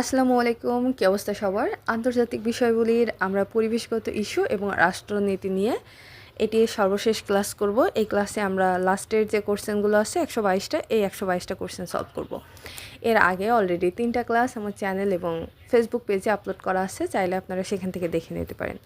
আসসালামু আলাইকুম, কী অবস্থা সবার? আন্তর্জাতিক বিষয়গুলির আমরা পরিবেশগত ইস্যু এবং রাষ্ট্রনীতি নিয়ে এটি সর্বশেষ ক্লাস করব। এই ক্লাসে আমরা লাস্টের যে কোশ্চেনগুলো আছে, একশো বাইশটা, এই একশো বাইশটা কোশ্চেন সলভ করব। এর আগে অলরেডি তিনটা ক্লাস আমার চ্যানেল এবং ফেসবুক পেজে আপলোড করা আছে, চাইলে আপনারা সেখান থেকে দেখে নিতে পারেন।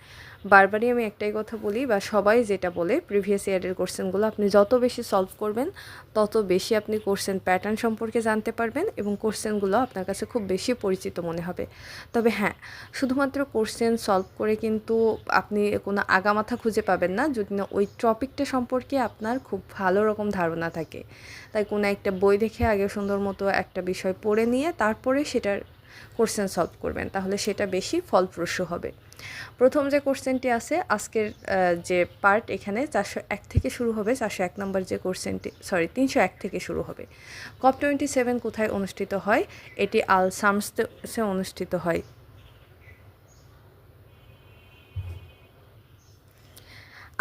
বারবারই আমি একটাই কথা বলি বা সবাই যেটা বলে প্রিভিয়াস ইয়ারের কোশ্চেনগুলো আপনি যত বেশি সলভ করবেন, তত বেশি আপনি কোশ্চেন প্যাটার্ন সম্পর্কে জানতে পারবেন এবং কোশ্চেনগুলো আপনার কাছে খুব বেশি পরিচিত মনে হবে। তবে হ্যাঁ শুধুমাত্র কোশ্চেন সলভ করে কিন্তু আপনি কোনো আগামাথা খুঁজে পাবেন না যদি না ওই টপিকটা সম্পর্কে আপনার খুব ভালো রকম ধারণা থাকে। তাই কোনো একটা বই দেখে আগে সুন্দর মতো একটা বিষয় পড়ে নিয়ে তারপরে সেটার কোশ্চেন সলভ করবেন, তাহলে সেটা বেশি ফলপ্রসূ হবে। প্রথম যে কোশ্চেনটি আছে, আজকের যে পার্ট এখানে চারশো এক থেকে শুরু হবে, চারশো এক নম্বর যে কোশ্চেনটি, সরি, তিনশো এক থেকে শুরু হবে। কপ টোয়েন্টি সেভেন কোথায় অনুষ্ঠিত হয়? এটি আল সামসে অনুষ্ঠিত হয়।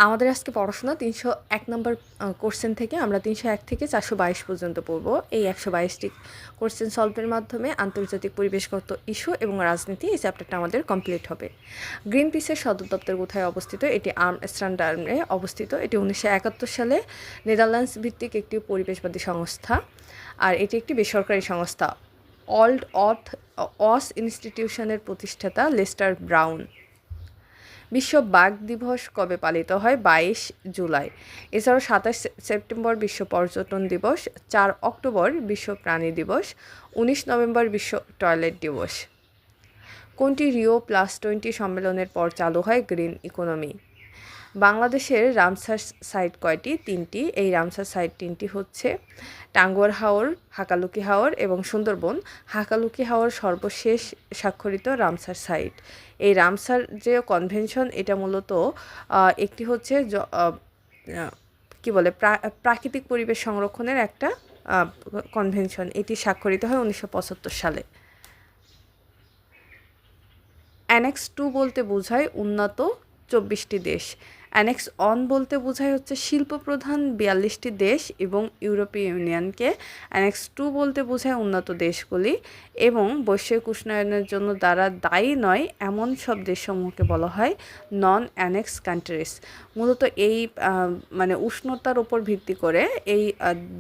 আমাদের আজকে পড়াশোনা তিনশো এক নম্বর কোশ্চেন থেকে আমরা তিনশো এক থেকে চারশো বাইশ পর্যন্ত পড়ব। এই একশো বাইশটি কোশ্চেন সলভের মাধ্যমে আন্তর্জাতিক পরিবেশগত ইস্যু এবং রাজনীতি এই চ্যাপ্টারটা আমাদের কমপ্লিট হবে। গ্রিন পিসের সদর দপ্তর কোথায় অবস্থিত? এটি আর্ম স্ট্যান্ডার্মে অবস্থিত। এটি উনিশশো একাত্তর সালে নেদারল্যান্ডস ভিত্তিক একটি পরিবেশবাদী সংস্থা আর এটি একটি বেসরকারি সংস্থা। অল্ড অথ অস ইনস্টিটিউশনের প্রতিষ্ঠাতা লেস্টার ব্রাউন বিশ্ব বাঘ দিবস কবে পালিত হয়? বাইশ জুলাই। এছাড়াও সাতাশ সেপ্টেম্বর বিশ্ব পর্যটন দিবস, চার অক্টোবর বিশ্ব প্রাণী দিবস, উনিশ নভেম্বর বিশ্ব টয়লেট দিবস। কোনটি রিও প্লাস টোয়েন্টি সম্মেলনের পর চালু হয় গ্রিন ইকোনমি? বাংলাদেশের রামসার সাইট কয়টি? তিনটি। এই রামসার সাইট তিনটি হচ্ছে টাঙ্গুয়ার হাওর, হাকালুকি হাওর এবং সুন্দরবন। হাকালুকি হাওর সর্বশেষ স্বাক্ষরিত রামসার সাইট। এই রামসার যে কনভেনশন এটা মূলত একটি হচ্ছে কি বলে প্রাকৃতিক পরিবেশ সংরক্ষণের একটা কনভেনশন এটি স্বাক্ষরিত হয় উনিশশো পঁচাত্তর সালে। অ্যানেক্স টু বলতে বোঝায় উন্নত চব্বিশটি দেশ। অ্যানেক্স অন বলতে বোঝায় হচ্ছে শিল্প প্রধান বিয়াল্লিশটি দেশ এবং ইউরোপীয় ইউনিয়নকে। অ্যানেক্স টু বলতে বোঝায় উন্নত দেশগুলি এবং বৈশ্বিক উষ্ণায়নের জন্য দ্বারা দায়ী নয় এমন সব দেশসমূহকে বলা হয় নন অ্যানেক্স কান্ট্রিজ মূলত এই মানে উষ্ণতার উপর ভিত্তি করে এই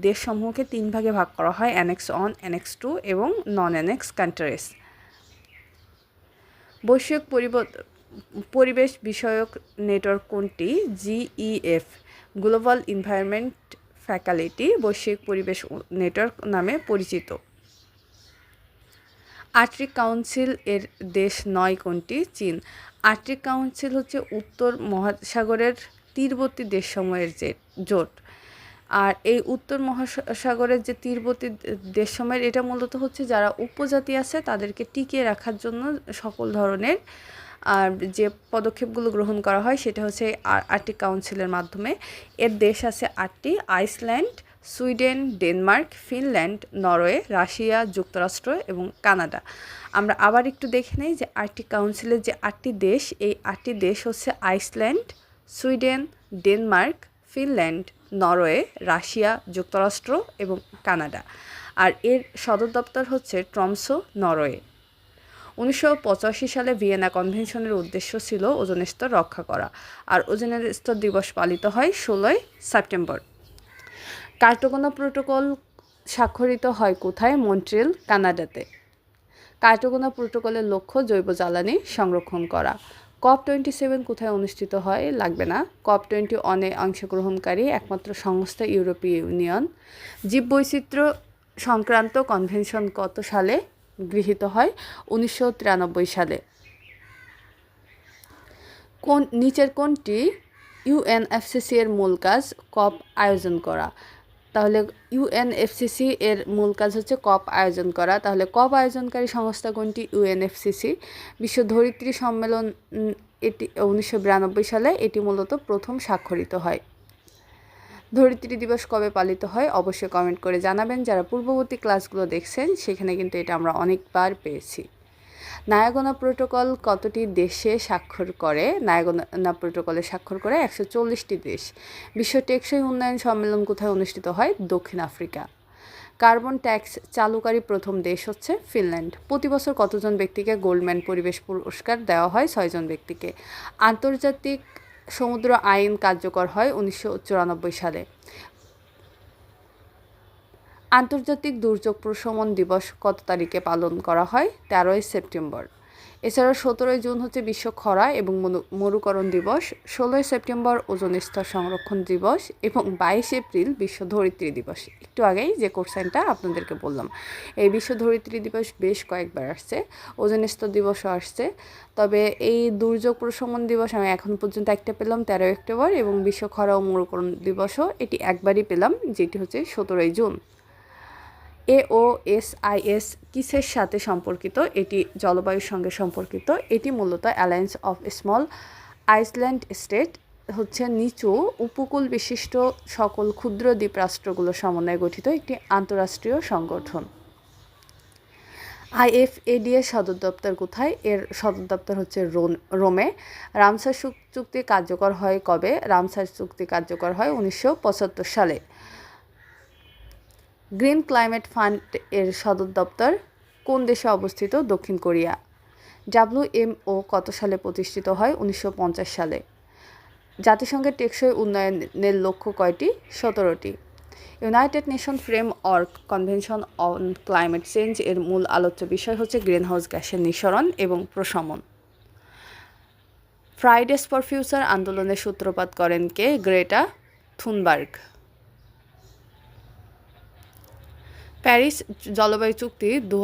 দেশসমূহকে তিন ভাগে ভাগ করা হয়, অ্যানেক্স অন, অ্যানেক্স টু এবং নন অ্যানেক্স কান্ট্রিজ বৈশ্বিক পরিবর্তন পরিবেশ বিষয়ক নেটওয়ার্ক কোনটি? জিইএফ গ্লোবাল এনভায়রনমেন্ট ফ্যাকালিটি বৈশ্বিক পরিবেশ নেটওয়ার্ক নামে পরিচিত। আর্টিক কাউন্সিল এর দেশ নয় কোনটি? চীন। আর্টিক কাউন্সিল হচ্ছে উত্তর মহাসাগরের তীরবর্তী দেশসমূহের যে জোট। আর এই উত্তর মহাসাগরের যে তীরবর্তী দেশসমূহের, এটা মূলত হচ্ছে যারা উপজাতি আছে, তাদেরকে টিকিয়ে রাখার জন্য সকল ধরনের যে পদক্ষেপগুলো গ্রহণ করা হয় সেটা হচ্ছে আর্টিক কাউন্সিলের মাধ্যমে। এর দেশ আছে আটটি, Iceland, Sweden, Denmark, Finland, Norway, Russia, যুক্তরাষ্ট্র এবং কানাডা। আমরা আবার একটু দেখে নেই যে আর্টিক কাউন্সিলের যে আটটি দেশ, এই আটটি দেশ হচ্ছে Iceland, Sweden, Denmark, Finland, Norway, Russia, যুক্তরাষ্ট্র এবং কানাডা। আর এর সদর দপ্তর হচ্ছে ট্রমসো, নরওয়ে। উনিশশো পঁচাশি সালে ভিয়েনা কনভেনশনের উদ্দেশ্য ছিল ওজন স্তর রক্ষা করা, আর ওজনের স্তর দিবস পালিত হয় ষোলোই সেপ্টেম্বর। কার্টোগোনা প্রোটোকল স্বাক্ষরিত হয় কোথায়? মন্ট্রিল, কানাডাতে। কার্টোগোনা প্রোটোকলের লক্ষ্য জৈব জ্বালানি সংরক্ষণ করা। কপ টোয়েন্টি সেভেন কোথায় অনুষ্ঠিত হয়? লাগবে না। কপ টোয়েন্টি অনে অংশগ্রহণকারী একমাত্র সংস্থা ইউরোপীয় ইউনিয়ন। জীববৈচিত্র্য সংক্রান্ত কনভেনশন কত সালে? গৃহীত হয় উনিশশো তিরানব্বই সালে। কোন, নিচের কোনটি ইউএনএফসিসি এর মূল কাজ কপ আয়োজন করা। তাহলে ইউএনএফসিসি এর মূল কাজ হচ্ছে কপ আয়োজন করা। তাহলে কপ আয়োজনকারী সংস্থা কোনটি? ইউএনএফসিসি বিশ্ব ধরিত্রী সম্মেলন এটি উনিশশো বিরানব্বই সালে এটি মূলত প্রথম স্বাক্ষরিত হয়। ধরিত্রী দিবস কবে পালিত হয় অবশ্যই কমেন্ট করে জানাবেন। যারা পূর্ববর্তী ক্লাসগুলো দেখছেন, সেখানে কিন্তু এটা আমরা অনেকবার পেয়েছি। নায়াগোনা প্রোটোকল কতটি দেশে স্বাক্ষর করে? নায়াগোনা প্রোটোকলে স্বাক্ষর করে একশো চল্লিশটি দেশ। বিশ্ব টেকসই উন্নয়ন সম্মেলন কোথায় অনুষ্ঠিত হয়? দক্ষিণ আফ্রিকা। কার্বন ট্যাক্স চালুকারী প্রথম দেশ হচ্ছে ফিনল্যান্ড। প্রতি বছর কতজন ব্যক্তিকে গোল্ডম্যান পরিবেশ পুরস্কার দেওয়া হয়? ছয়জন ব্যক্তিকে। আন্তর্জাতিক সমুদ্র আইন কার্যকর হয় উনিশশো চুরানব্বই সালে। আন্তর্জাতিক দুর্যোগ প্রশমন দিবস কত তারিখে পালন করা হয়? তেরোই সেপ্টেম্বর। এছাড়াও সতেরোই জুন হচ্ছে বিশ্ব খরা এবং মরু- মরুকরণ দিবস, ষোলোই সেপ্টেম্বর ওজন স্তর সংরক্ষণ দিবস এবং বাইশ এপ্রিল বিশ্ব ধরিত্রী দিবস। একটু আগেই যে কোর্সাইনটা আপনাদেরকে বললাম, এই বিশ্ব ধরিত্রী দিবস বেশ কয়েকবার আসছে, ওজন স্তর দিবসও আসছে, তবে এই দুর্যোগ প্রশমন দিবস আমি এখন পর্যন্ত একটা পেলাম তেরো অক্টোবর এবং বিশ্ব খরা ও মরুকরণ দিবসও এটি একবারই পেলাম, যেটি হচ্ছে সতেরোই জুন। এওএসআইএস কিসের সাথে সম্পর্কিত? এটি জলবায়ুর সঙ্গে সম্পর্কিত। এটি মূলত alliance of small island state হচ্ছে নিচু উপকূল বিশিষ্ট সকল ক্ষুদ্র দ্বীপ দ্বীপরাষ্ট্রগুলোর সমন্বয়ে গঠিত একটি আন্তঃরাষ্ট্রীয় সংগঠন। আইএফএডি সদর দপ্তর কোথায়? এর সদর দপ্তর হচ্ছে রোমে। রামসার চুক- চুক্তি কার্যকর হয় কবে? রামসার চুক্তি কার্যকর হয় উনিশশো পঁচাত্তর সালে। গ্রিন ক্লাইমেট ফান্ড এর সদর দপ্তর কোন দেশে অবস্থিত? দক্ষিণ কোরিয়া। ডাব্লিউ ডাব্লিউএমও কত সালে প্রতিষ্ঠিত হয়? উনিশশো পঞ্চাশ সালে। জাতিসংঘের টেকসই উন্নয়নের লক্ষ্য কয়টি? সতেরোটি। United nation framework convention on climate change এর মূল আলোচ্য বিষয় হচ্ছে গ্রিনহাউস গ্যাসের নিঃসরণ এবং প্রশমন। ফ্রাইডেস ফর ফিউচার আন্দোলনের সূত্রপাত করেন কে? Greta Thunberg. প্যারিস জলবায়ু চুক্তি দু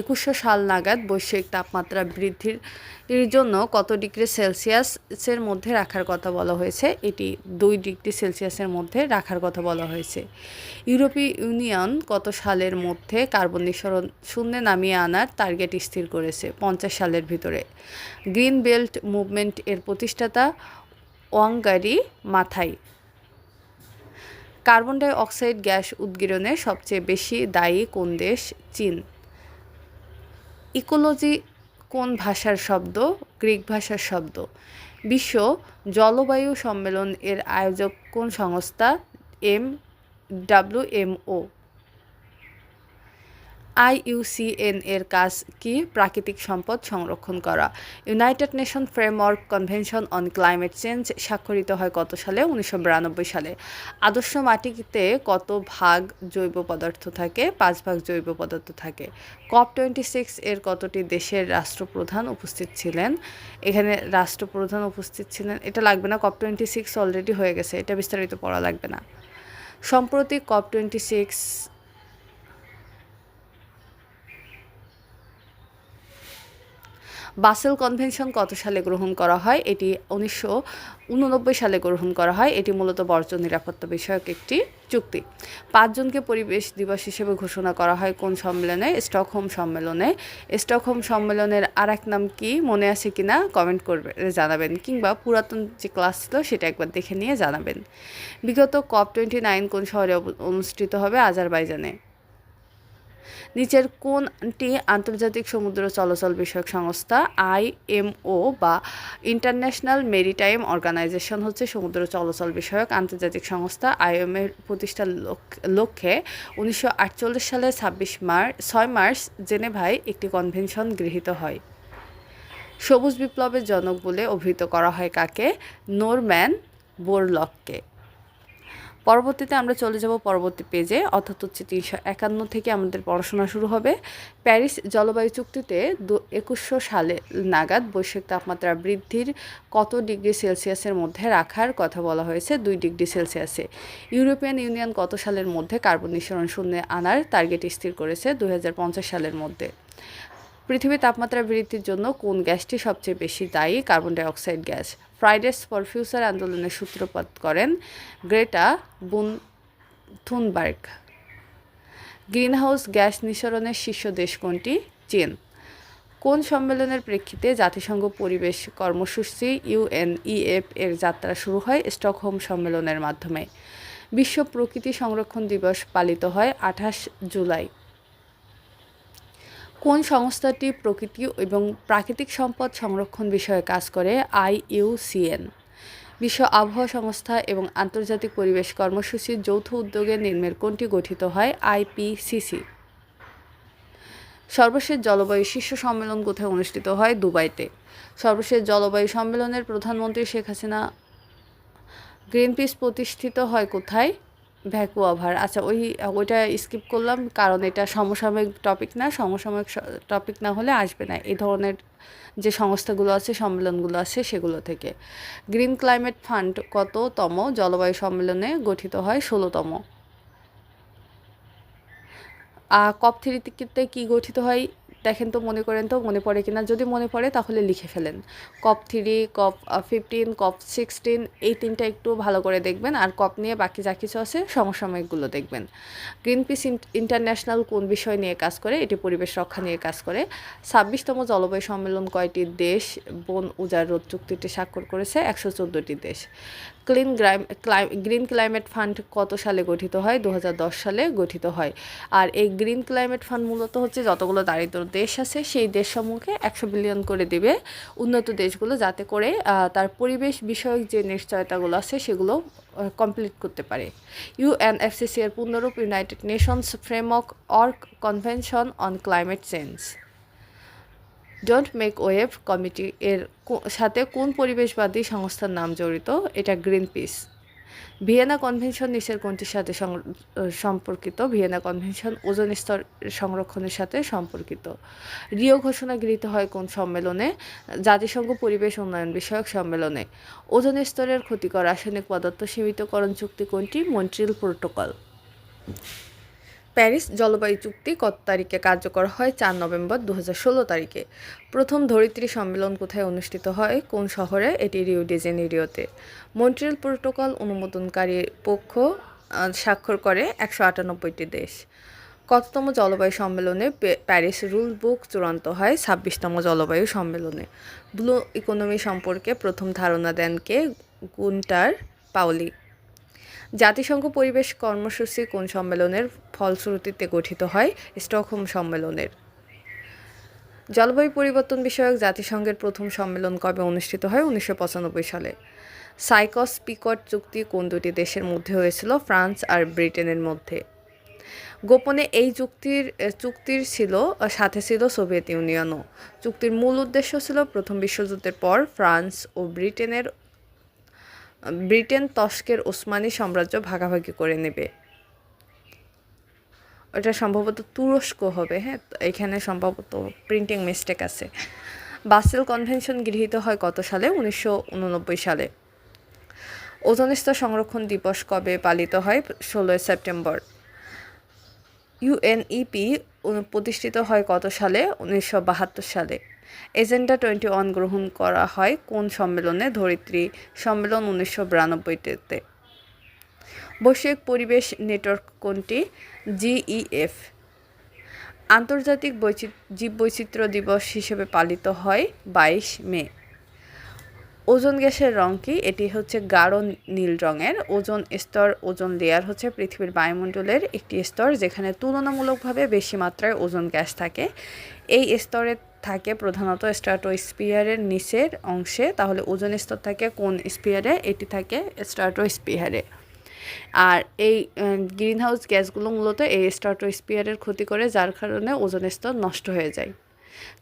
একুশশো সাল নাগাদ বৈশ্বিক তাপমাত্রা বৃদ্ধির জন্য কত ডিগ্রি সেলসিয়াসের মধ্যে রাখার কথা বলা হয়েছে? এটি দুই ডিগ্রি সেলসিয়াসের মধ্যে রাখার কথা বলা হয়েছে। ইউরোপীয় ইউনিয়ন কত সালের মধ্যে কার্বন নিঃসরণ শূন্যে নামিয়ে আনার টার্গেট স্থির করেছে? পঞ্চাশ সালের ভিতরে। গ্রিন বেল্ট মুভমেন্ট এর প্রতিষ্ঠাতা Wangari Maathai carbon dioxide gas উদ্গীরণে সবচেয়ে বেশি দায়ী কোন দেশ? চীন। ইকোলজি কোন ভাষার শব্দ? গ্রিক ভাষার শব্দ। বিশ্ব জলবায়ু সম্মেলন এর আয়োজক কোন সংস্থা? এম ডাব্লিউএমও আইইউসিএন এর কাজ কি? প্রাকৃতিক সম্পদ সংরক্ষণ করা। United nation framework convention on climate change স্বাক্ষরিত হয় কত সালে? উনিশশো বিরানব্বই সালে। আদর্শ মাটিতে কত ভাগ জৈব পদার্থ থাকে? পাঁচ ভাগ জৈব পদার্থ থাকে। কপ টোয়েন্টি সিক্স এর কতটি দেশের রাষ্ট্রপ্রধান উপস্থিত ছিলেন? এখানে রাষ্ট্রপ্রধান উপস্থিত ছিলেন, এটা লাগবে না, কপ টোয়েন্টি সিক্স অলরেডি হয়ে গেছে, এটা বিস্তারিত পড়া লাগবে না। সম্প্রতি COP twenty six Basel convention কত সালে গ্রহণ করা হয়? এটি উনিশশো উননব্বই সালে গ্রহণ করা হয়। এটি মূলত বর্জ্য নিরাপত্তা বিষয়ক একটি চুক্তি। পাঁচজনকে পরিবেশ দিবস হিসেবে ঘোষণা করা হয় কোন সম্মেলনে? স্টকহোম সম্মেলনে। স্টকহোম সম্মেলনের আর এক নাম কি? মনে আছে কিনা কমেন্ট করবে, জানাবেন। কিংবা পুরাতন যে ক্লাস ছিল, সেটা একবার দেখে নিয়ে জানাবেন। বিগত কপ টোয়েন্টি নাইন কোন শহরে অনুষ্ঠিত হবে? আজারবাইজানে। নিচের কোনটি আন্তর্জাতিক সমুদ্র চলাচল বিষয়ক সংস্থা আইএমও বা ইন্টারন্যাশনাল মেরিটাইম অর্গানাইজেশন হচ্ছে সমুদ্র চলাচল বিষয়ক আন্তর্জাতিক সংস্থা আইএম এর প্রতিষ্ঠার লক্ষ- লক্ষ্যে উনিশশো আটচল্লিশ সালে ছাব্বিশ মার্চ ছয় মার্চ জেনেভায় একটি কনভেনশন গৃহীত হয়। সবুজ বিপ্লবের জনক বলে অভিহিত করা হয় কাকে? নোরম্যান বোরলককে। পরবর্তীতে আমরা চলে যাব পরবর্তী পেজে অর্থাৎ হচ্ছে তিনশো একান্ন থেকে আমাদের পড়াশোনা শুরু হবে। প্যারিস জলবায়ু চুক্তিতে দু একুশশো সালে নাগাদ বৈশ্বিক তাপমাত্রা বৃদ্ধির কত ডিগ্রি সেলসিয়াসের মধ্যে রাখার কথা বলা হয়েছে? দুই ডিগ্রি সেলসিয়াসে। ইউরোপিয়ান ইউনিয়ন কত সালের মধ্যে কার্বন নিঃসরণ শূন্যে আনার টার্গেট স্থির করেছে? দু হাজার পঞ্চাশ সালের মধ্যে। পৃথিবীর তাপমাত্রা বৃদ্ধির জন্য কোন গ্যাসটি সবচেয়ে বেশি দায়ী? Carbon dioxide gas. Fridays for future আন্দোলনের সূত্রপাত করেন গ্রেটা বুন থুনবার্গ। গ্রিনহাউস গ্যাস নিঃসরণের শীর্ষ দেশ কোনটি? চীন। কোন সম্মেলনের প্রেক্ষিতে জাতিসংঘ পরিবেশ কর্মসূচি ইউএনইএফ এর যাত্রা শুরু হয় স্টকহোম সম্মেলনের মাধ্যমে? বিশ্ব প্রকৃতি সংরক্ষণ দিবস পালিত হয় আঠাশ জুলাই। কোন সংস্থাটি প্রকৃতি এবং প্রাকৃতিক সম্পদ সংরক্ষণ বিষয়ে কাজ করে? আইইউসিএন বিশ্ব আবহাওয়া সংস্থা এবং আন্তর্জাতিক পরিবেশ কর্মসূচির যৌথ উদ্যোগে নিম্নের কোনটি গঠিত হয়? আইপিসিসি সর্বশেষ জলবায়ু শীর্ষ সম্মেলন কোথায় অনুষ্ঠিত হয়? দুবাইতে। সর্বশেষ জলবায়ু সম্মেলনের প্রধানমন্ত্রী শেখ হাসিনা। গ্রিন পিস প্রতিষ্ঠিত হয় কোথায়? ভ্যাকুয়াভার আচ্ছা ওই, ওইটা স্কিপ করলাম, কারণ এটা সমসাময়িক টপিক না, সমসাময়িক টপিক না হলে আসবে না। এই ধরনের যে সংস্থাগুলো আছে, সম্মেলনগুলো আছে, সেগুলো থেকে। গ্রিন ক্লাইমেট ফান্ড কততম জলবায়ু সম্মেলনে গঠিত হয়? ষোলোতম। আর কপ থ্রিতে কী গঠিত হয়? দেখেন তো, মনে করেন তো, মনে পড়ে কিনা, যদি মনে পড়ে তাহলে লিখে ফেলেন। COP three, COP fifteen COP sixteen এই তিনটা একটু ভালো করে দেখবেন। আর কপ নিয়ে বাকি যা কিছু আছে, সমসাময়িকগুলো দেখবেন। গ্রিন পিস ইন্টারন্যাশনাল কোন বিষয় নিয়ে কাজ করে? এটি পরিবেশ রক্ষা নিয়ে কাজ করে। ছাব্বিশতম জলবায়ু সম্মেলন কয়টি দেশ বন উজাড় রোধ চুক্তিটি স্বাক্ষর করেছে? একশো চোদ্দোটি দেশ। ক্লিন গ্রাইম ক্লাই গ্রিন ক্লাইমেট ফান্ড কত সালে গঠিত হয়? দু হাজার দশ সালে গঠিত হয়। আর এই গ্রিন ক্লাইমেট ফান্ড মূলত হচ্ছে যতগুলো দারিদ্র দেশ আছে, সেই দেশসমূহকে একশো বিলিয়ন করে দিবে। উন্নত দেশগুলো যাতে করে তার পরিবেশ বিষয়ক যে নিশ্চয়তাগুলো আছে, সেগুলো কমপ্লিট করতে পারে। ইউএনএফসিসি এর পূর্ণরূপ united nations framework work convention on climate change don't make wave committee এর সাথে কোন পরিবেশবাদী সংস্থার নাম জড়িত? এটা গ্রিন পিস ভিয়েনা কনভেনশন নিচের কোনটির সাথে সম্পর্কিত? ভিয়েনা কনভেনশন ওজন স্তর সংরক্ষণের সাথে সম্পর্কিত। রিও ঘোষণা গৃহীত হয় কোন সম্মেলনে? জাতিসংঘ পরিবেশ উন্নয়ন বিষয়ক সম্মেলনে। ওজন স্তরের ক্ষতিকর রাসায়নিক পদার্থ সীমিতকরণ চুক্তি কোনটি? Montreal protocol. প্যারিস জলবায়ু চুক্তি কত তারিখে কার্যকর হয়? চার নভেম্বর দু তারিখে। প্রথম ধরিত্রী সম্মেলন কোথায় অনুষ্ঠিত হয়? কোন শহরে? এটি রিও ডিজেনেরিওতে মন্ট্রিয়াল প্রোটোকল অনুমোদনকারী পক্ষ স্বাক্ষর করে একশো আটানব্বইটি দেশ। কততম জলবায়ু সম্মেলনে প্যারিস রুল বুক চূড়ান্ত হয়? ছাব্বিশতম জলবায়ু সম্মেলনে। ব্লু ইকোনমি সম্পর্কে প্রথম ধারণা দেন কে? গুন্টার পাউলি জাতিসংঘ পরিবেশ কর্মসূচি কোন সম্মেলনের ফলশ্রুতিতে গঠিত হয়? স্টকহোম সম্মেলনের। জলবায়ু পরিবর্তন বিষয়ক জাতিসংঘের প্রথম সম্মেলন কবে অনুষ্ঠিত হয়? উনিশশো পঁচানব্বই সালে। সাইকস পিকট চুক্তি কোন দুটি দেশের মধ্যে হয়েছিল? ফ্রান্স আর ব্রিটেনের মধ্যে। গোপনে এই চুক্তির চুক্তির ছিল সাথে ছিল সোভিয়েত ইউনিয়নও। চুক্তির মূল উদ্দেশ্য ছিল প্রথম বিশ্বযুদ্ধের পর ফ্রান্স ও ব্রিটেনের ব্রিটেন তস্কের ওসমানী সাম্রাজ্য ভাগাভাগি করে নেবে। ওটা সম্ভবত তুরস্ক হবে হ্যাঁ? এখানে সম্ভবত প্রিন্টিং মিস্টেক আছে। বাসেল কনভেনশন গৃহীত হয় কত সালে? উনিশশো উননব্বই সালে। ওজনস্থ সংরক্ষণ দিবস কবে পালিত হয়? ষোলোই সেপ্টেম্বর। ইউএনইপি প্রতিষ্ঠিত হয় কত সালে? উনিশশো বাহাত্তর সালে। এজেন্ডা টোয়েন্টি ওয়ান গ্রহণ করা হয় কোন সম্মেলনে? ধরিত্রী সম্মেলন উনিশশো বিরানব্বইতে। বৈশ্বিক পরিবেশ নেটওয়ার্ক কোনটি? জিইএফ আন্তর্জাতিক বৈচিত্র জীব বৈচিত্র্য দিবস হিসেবে পালিত হয় বাইশ মে। ওজন গ্যাসের রং কি? এটি হচ্ছে গাঢ় নীল রঙের। ওজন স্তর, ওজন লেয়ার হচ্ছে পৃথিবীর বায়ুমণ্ডলের একটি স্তর যেখানে তুলনামূলকভাবে বেশি মাত্রায় ওজন গ্যাস থাকে। এই স্তরে থাকে প্রধানত স্পিয়ারের নিচের অংশে। তাহলে ওজন স্তর থাকে কোন স্পিয়ারে এটি থাকে স্পিয়ারে আর এই গ্রিন হাউস গ্যাসগুলো মূলত এই স্পিয়ারের ক্ষতি করে, যার কারণে ওজন স্তর নষ্ট হয়ে যায়।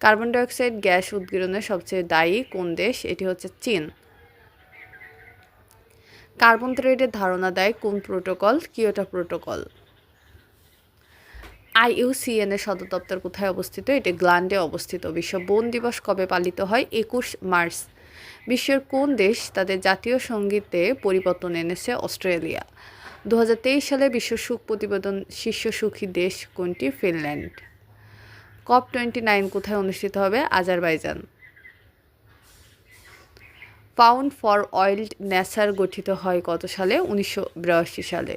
কার্বন ডাইঅক্সাইড গ্যাস উদ্গীরণের সবচেয়ে দায়ী কোন দেশ? এটি হচ্ছে চীন। কার্বন থ্রেডের ধারণা দেয় কোন প্রোটোকল? কিয়োটা প্রোটোকল। আইইউসিএন এর সদর দপ্তর কোথায় অবস্থিত? এটি গ্ল্যান্ডে অবস্থিত। বিশ্ব বন দিবস কবে পালিত হয়? একুশ মার্চ। বিশ্বের কোন দেশ তাদের জাতীয় সঙ্গীতে পরিবর্তন এনেছে? অস্ট্রেলিয়া। দু হাজার তেইশ সালে বিশ্ব সুখ প্রতিবেদন শীর্ষ সুখী দেশ কোনটি? ফিনল্যান্ড। কপ টোয়েন্টি নাইন কোথায় অনুষ্ঠিত হবে? আজারবাইজান। পাউন্ড ফর অয়েল ন্যাসার গঠিত হয় কত সালে? উনিশশো বিরাশি সালে।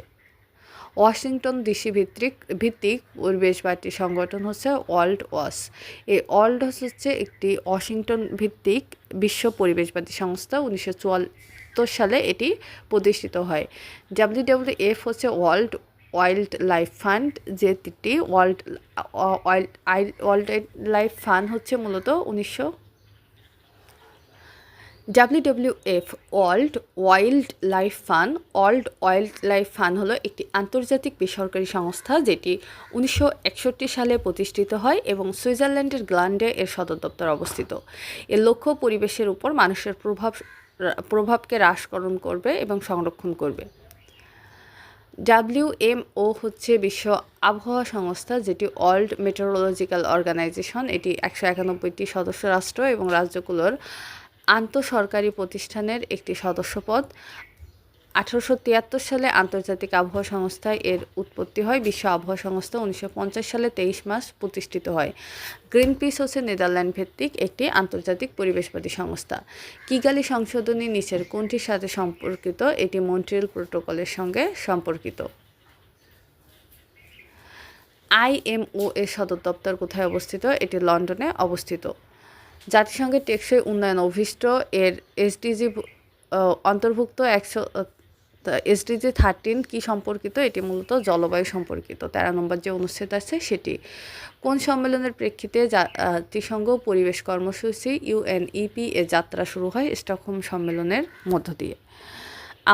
ওয়াশিংটন ডিসি ভিত্তিক ভিত্তিক পরিবেশবাদী সংগঠন হচ্ছে ওয়ার্ল্ড ওয়াশ এই ওয়ার্ল্ড ওয়াশ হচ্ছে একটি ওয়াশিংটন ভিত্তিক বিশ্ব পরিবেশবাদী সংস্থা। উনিশশো চুয়াত্তর সালে এটি প্রতিষ্ঠিত হয়। ডাব্লিউ এফ হচ্ছে ওয়ার্ল্ড ওয়াইল্ড লাইফ ফান্ড যে যেটি ওয়ার্ল্ড ওয়াইল্ড লাইফ ফান্ড হচ্ছে মূলত উনিশশো WWF world wildlife fund world wildlife fund হলো একটি আন্তর্জাতিক বেসরকারি সংস্থা যেটি উনিশশো একষট্টি সালে প্রতিষ্ঠিত হয় এবং সুইজারল্যান্ডের গ্লান্ডে এর সদর দপ্তর অবস্থিত। এর লক্ষ্য পরিবেশের উপর মানুষের প্রভাব, প্রভাবকে হ্রাসকরণ করবে এবং সংরক্ষণ করবে। ডাব্লিউএমও হচ্ছে বিশ্ব আবহাওয়া সংস্থা, যেটি ওয়ার্ল্ড মেটেরোলজিক্যাল অর্গানাইজেশন। এটি একশো একানব্বইটি সদস্য রাষ্ট্র এবং রাজ্যগুলোর আন্তঃসরকারি প্রতিষ্ঠানের একটি সদস্যপদ আঠারোশো তিয়াত্তর সালে আন্তর্জাতিক আবহাওয়া সংস্থায় এর উৎপত্তি হয়। বিশ্ব আবহাওয়া সংস্থা উনিশশো পঞ্চাশ সালে তেইশ মাস প্রতিষ্ঠিত হয়। গ্রিন পিস হচ্ছে নেদারল্যান্ড ভিত্তিক একটি আন্তর্জাতিক পরিবেশবাদী সংস্থা। কিগালি সংশোধনী নিচের কোনটির সাথে সম্পর্কিত, এটি মন্ট্রিয়াল প্রোটোকলের সঙ্গে সম্পর্কিত। আইএমও এর সদর দপ্তর কোথায় অবস্থিত? এটি লন্ডনে অবস্থিত। জাতিসংঘের টেকসই উন্নয়ন অভিষ্ট এর এসডিজি অন্তর্ভুক্ত একশো এসডিজি থার্টিন কী সম্পর্কিত? এটি মূলত জলবায়ু সম্পর্কিত। তেরো নম্বর যে অনুচ্ছেদ আছে সেটি, কোন সম্মেলনের প্রেক্ষিতে জাতিসংঘ পরিবেশ কর্মসূচি ইউএনইপি এ যাত্রা শুরু হয় স্টকহোম সম্মেলনের মধ্য দিয়ে।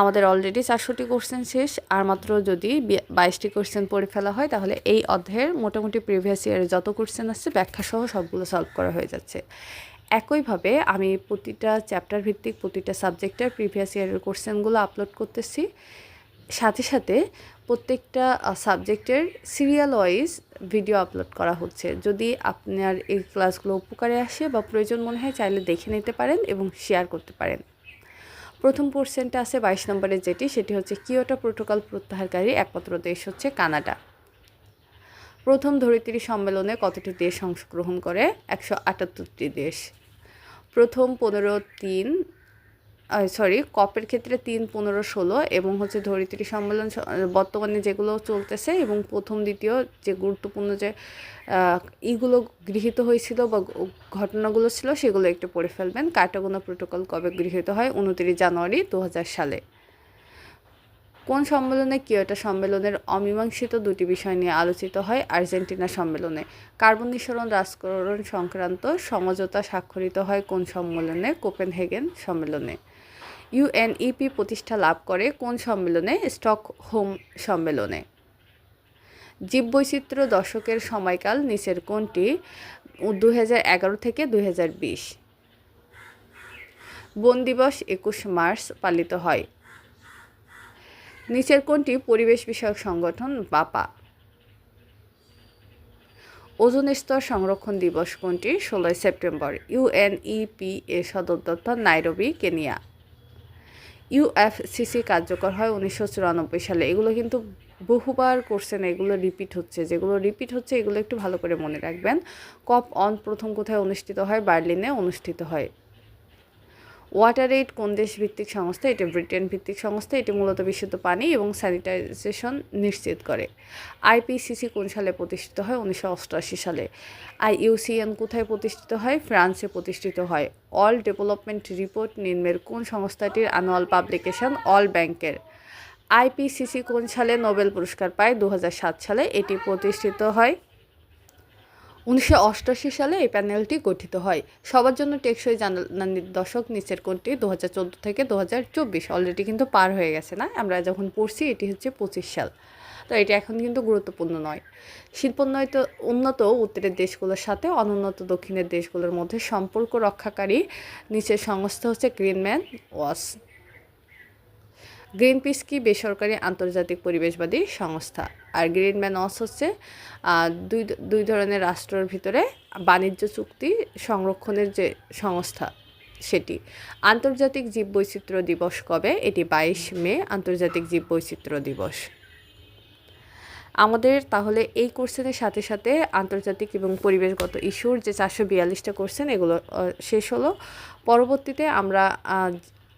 আমাদের অলরেডি চারশোটি কোশ্চেন শেষ, আর মাত্র যদি বাইশটি কোশ্চেন পড়ে ফেলা হয়, তাহলে এই অধ্যায়ের মোটামুটি প্রিভিয়াস ইয়ারে যত কোশ্চেন আসছে ব্যাখ্যাসহ সবগুলো সলভ করা হয়ে যাচ্ছে। একইভাবে আমি প্রতিটা চ্যাপ্টার ভিত্তিক প্রতিটা সাবজেক্টের প্রিভিয়াস ইয়ারের কোশ্চেনগুলো আপলোড করতেছি। সাথে সাথে প্রত্যেকটা সাবজেক্টের সিরিয়াল ওয়াইজ ভিডিও আপলোড করা হচ্ছে। যদি আপনার এই ক্লাসগুলো উপকারে আসে বা প্রয়োজন মনে হয় চাইলে দেখে নিতে পারেন এবং শেয়ার করতে পারেন। প্রথম পোর্শনটা আছে বাইশ নম্বরের যেটি, সেটি হচ্ছে কিয়োটো প্রোটোকল প্রত্যাহারকারী একমাত্র দেশ হচ্ছে কানাডা। প্রথম ধরিত্রী সম্মেলনে কতটি দেশ অংশগ্রহণ করে? একশো আটাত্তরটি দেশ। প্রথম পনেরো তিন সরি কপের ক্ষেত্রে তিন, পনেরো, ষোলো এবং হচ্ছে ধরিত্রী সম্মেলন বর্তমানে যেগুলো চলতেছে এবং প্রথম, দ্বিতীয় যে গুরুত্বপূর্ণ যে ইগুলো গৃহীত হয়েছিল বা ঘটনাগুলো ছিল সেগুলো একটু পড়ে ফেলবেন। কাটাগোনা প্রোটোকল কবে গৃহীত হয়? উনত্রিশ জানুয়ারি দু হাজার সালে। কোন সম্মেলনে কিয়োটো সম্মেলনের অমীমাংসিত দুটি বিষয় নিয়ে আলোচিত হয়? আর্জেন্টিনা সম্মেলনে কার্বন নিঃসরণ হ্রাসকরণ সংক্রান্ত সমঝোতা স্বাক্ষরিত হয় কোন সম্মেলনে? কোপেনহেগেন সম্মেলনে। ইউএনইপি প্রতিষ্ঠা লাভ করে কোন সম্মেলনে? স্টকহোম সম্মেলনে। জীববৈচিত্র্য দশকের সময়কাল নিচের কোনটি? দু থেকে দু হাজার বিশ। বন দিবস একুশ মার্চ পালিত হয়। নিচের কোনটি পরিবেশ বিষয়ক সংগঠন, বাপা। ওজন স্তর সংরক্ষণ দিবস কোনটি ষোলোই সেপ্টেম্বর ইউএনইপি এর সদর দপ্তর, নাইরবি, কেনিয়া। ইউএফসিসি কার্যকর হয় উনিশশো চুরানব্বই সালে। এগুলো কিন্তু বহুবার করছেন, এগুলো রিপিট হচ্ছে। যেগুলো রিপিট হচ্ছে, এগুলো একটু ভালো করে মনে রাখবেন। কপ অন প্রথম কোথায় অনুষ্ঠিত হয়? বার্লিনে অনুষ্ঠিত হয়। ওয়াটার এইড কোন দেশ ভিত্তিক সংস্থা? এটি ব্রিটেন ভিত্তিক সংস্থা। এটি মূলত বিশুদ্ধ পানি এবং স্যানিটাইজেশন নিশ্চিত করে। আইপিসিসি কোন সালে প্রতিষ্ঠিত হয়? উনিশশো অষ্টআশি সালে। আইইউসিএন কোথায় প্রতিষ্ঠিত হয়? ফ্রান্সে প্রতিষ্ঠিত হয়। অল ডেভেলপমেন্ট রিপোর্ট নিম্নের কোন সংস্থাটির অ্যানুয়াল পাবলিকেশন অল ব্যাংকের আইপিসিসি কোন সালে নোবেল পুরস্কার পায়? দু হাজার সাত সালে এটি প্রতিষ্ঠিত হয়। উনিশশো অষ্টআশি সালে এই প্যানেলটি গঠিত হয়। সবার জন্য টেকসই জানানির দশক নিচের কোনটি দু হাজার চোদ্দ থেকে দু হাজার চব্বিশ অলরেডি কিন্তু পার হয়ে গেছে না, আমরা যখন পড়ছি এটি হচ্ছে পঁচিশ সাল। তো এটি এখন কিন্তু গুরুত্বপূর্ণ নয়। শিল্পোন্নয়ত উন্নত উত্তরের দেশগুলোর সাথে অনুন্নত দক্ষিণের দেশগুলোর মধ্যে সম্পর্ক রক্ষাকারী নিচের সংস্থা হচ্ছে গ্রিনম্যান ওয়াস। গ্রিন পিস কি বেসরকারি আন্তর্জাতিক পরিবেশবাদী সংস্থা? আর গ্রিন ম্যান অস হচ্ছে দুই দুই ধরনের রাষ্ট্রের ভিতরে বাণিজ্য চুক্তি সংরক্ষণের যে সংস্থা সেটি। আন্তর্জাতিক জীববৈচিত্র্য দিবস কবে? এটি বাইশ মে, আন্তর্জাতিক জীববৈচিত্র্য দিবস। আমাদের তাহলে এই কোর্সেনের সাথে সাথে আন্তর্জাতিক এবং পরিবেশগত ইস্যুর যে চারশো বিয়াল্লিশটা কোর্সেন এগুলো শেষ হলো। পরবর্তীতে আমরা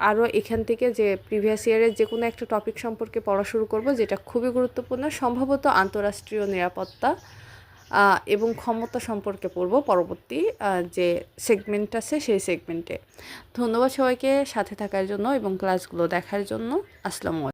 আরও এখান থেকে যে প্রিভিয়াস ইয়ারের যে কোনো একটা টপিক সম্পর্কে পড়া শুরু করব, যেটা খুবই গুরুত্বপূর্ণ, সম্ভবত আন্তঃরাষ্ট্রীয় নিরাপত্তা এবং ক্ষমতা সম্পর্কে পড়ব পরবর্তী যে সেগমেন্ট আছে সেই সেগমেন্টে ধন্যবাদ সবাইকে সাথে থাকার জন্য এবং ক্লাসগুলো দেখার জন্য। আসসালামু